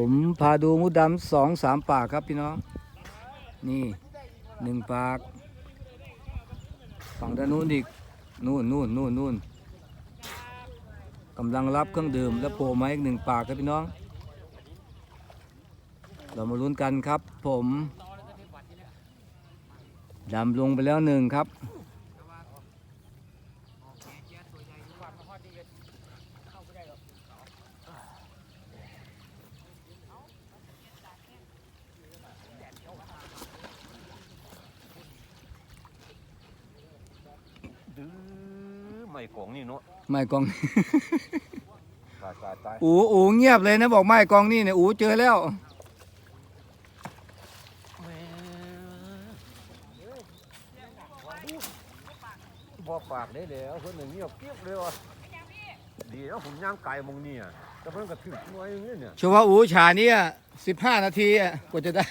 ผมพาดูมุดดำสองสามปากครับพี่น้อง นี่หนึ่งปาก ฝั่งด้านนู้นอีก นู่นนู่นนู่นนู่นกำลังรับเครื่องดื่มแล้วโผล่มาอีกหนึ่งปากครับพี่น้อง เรามาลุ้นกันครับ ผมดำลงไปแล้วหนึ่งครับ ดื้อไม่กองนี่เนาะไม่กอง ตายตายตายอูอูเงียบเลยนะบอกไม่กองนี่เนี่ยอูเจอแล้วบ่ปากได้แล้วคนหนึ่งเงียบเกียบเลยว่ะดีแล้วผมย่างไก่มองเนี่ยแต่เพิ่นก็ถึงหน่วยอย่างนี้เนี่ย เฉพาะอูฉาเนี่ยสิบห้านาทีอะกว่าจะได้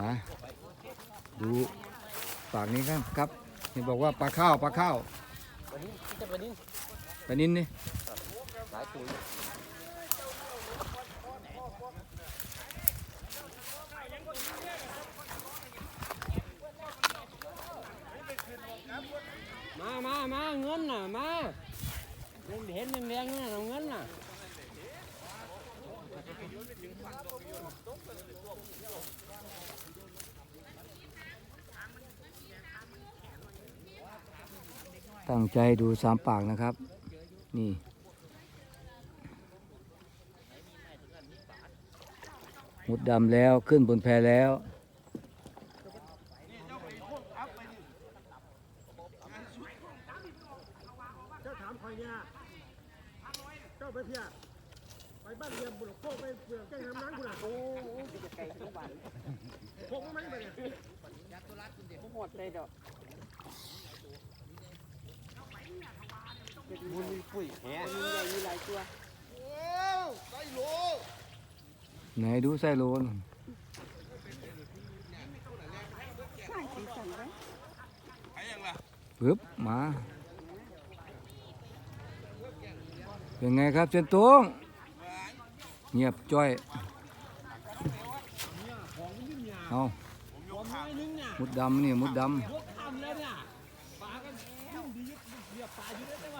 มาดูปากนี้ครับครับเห็นบอกว่าปลาข้าวปลาข้าววันนี้จะวันนี้ปลานินนี่หลายตัวมามามาเงินน่ะมาเห็นแดงๆน่ะเงินน่ะ ตั้งใจดูสามปากนะครับ นี่มุดดำแล้วขึ้นบนแพแล้ว เจ้าถามคอยเนี่ยเจ้าไปเพียไปบ้านเรียมบุรุษโคกไปเปลือกแก้งน้ำนั้นคุณอะโอ้โหจะไกลทุกบ้านพกไม่ไปเนี่ยหมดเลยดอก บุญมีปุ๋ยแหมีใหญ่มีหลายตัวไหนดูไส้โลนปึ๊บมา เป็นไงครับเจนตงเงียบจ้อยเอามุดดำนี่มุดดยกทำแล้วเนี่ยปลากันยุ่งดียึดเหยียบปลา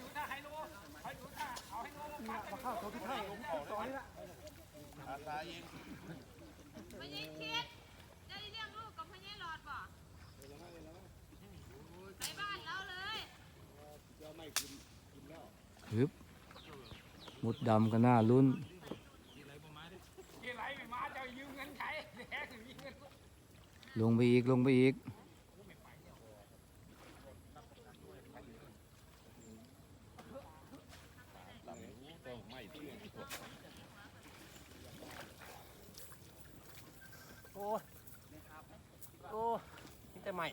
อยู่ได้แต่ว่าบ่เอาอะ พญายคิดได้เลี้ยงลูกกับพญายหลอดบ่ไปบ้านเราเลยำปึ๊บ มุดดำก็น่าลุ้นลงไปอีกลงไปอีก โอ้โอ้นี่แต่ไม่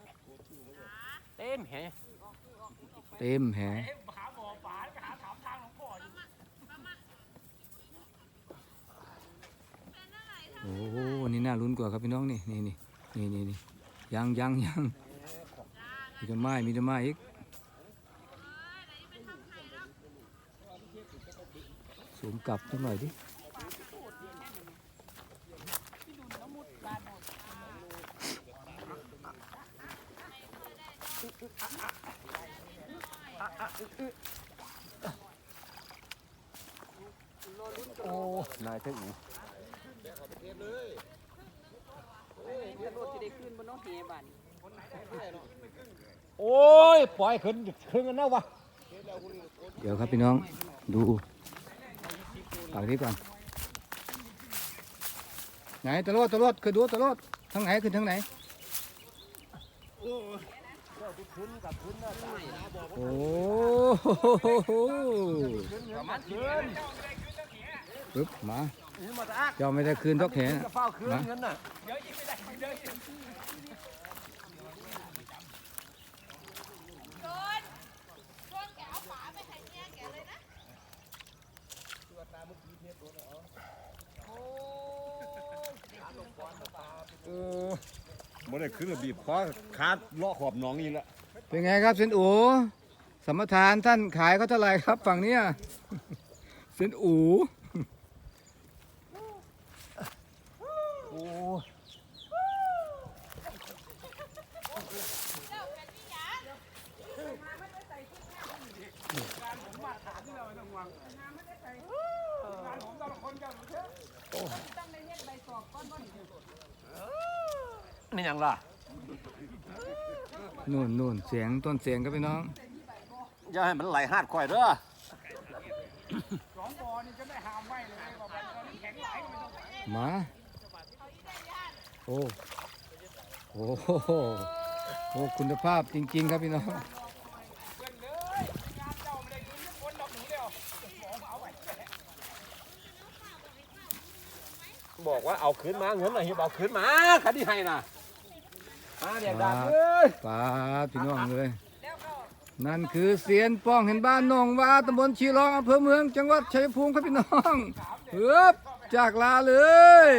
เต็มแหเต็มแหโอ้โหอั นี่น่าลุ้นกว่าครับพี่น้องนี่นี่นี่นี่นี่นี่ยังยังยังมีต้นไม้มีต้นไม้อีกสูงกลับสักหน่อยดิโอ้นายเท่าอู จะรถจะได้ขึ้นบนน้องเฮียบ้านโอ้ยปล่อยขึ้นขึ้นกันนะวะเดี๋ยวครับพี่น้องดูปากนี้ก่อนไหนตะโลดตะโลดคือดูตะโลดทางไหนคือทางไหนโอ้โหประมาณขึ้นปึ๊บมานี่มาตะอัก เจ้าไม่ได้คืนทกแหนจะเฝ้าคืนเงินน่ะเดี๋ยวยิงไม่ได้เดี๋ยวยิงโดนโดนแกเอาฝาไปให้เมียแกเลยนะโอ้บ่ได้คืนบีบคอขาดเลาะขอบหนองนี่ละเป็นไงครับเซนอูสมทานท่านขายเขาเท่าไหร่ครับ ฝั่งเนี้ยเซนอูโอ้ เจ้าเป็นนิยา นี่ยังล่ะนู่นนู่นเสียงต้นเสียงครับพี่น้อง อย่าให้มันไหลหาดข่อยเด้อหมาโอ้โอ้โหโอ้คุณภาพจริง ๆ ครับพี่น้อง บอกว่าเอาคืนมาเงินน่ะเฮียเอาคืนมาคันที่ให้น่ะมาเดียกดังเอ้ยป้าพี่น้องเลยนั่นคือเสียนป้องเห็นบ้านหนองวาตำบลชีรองอำเภอเมือง จังหวัดชัยภูมิครับพี่น้องเฮือบจากลาเลย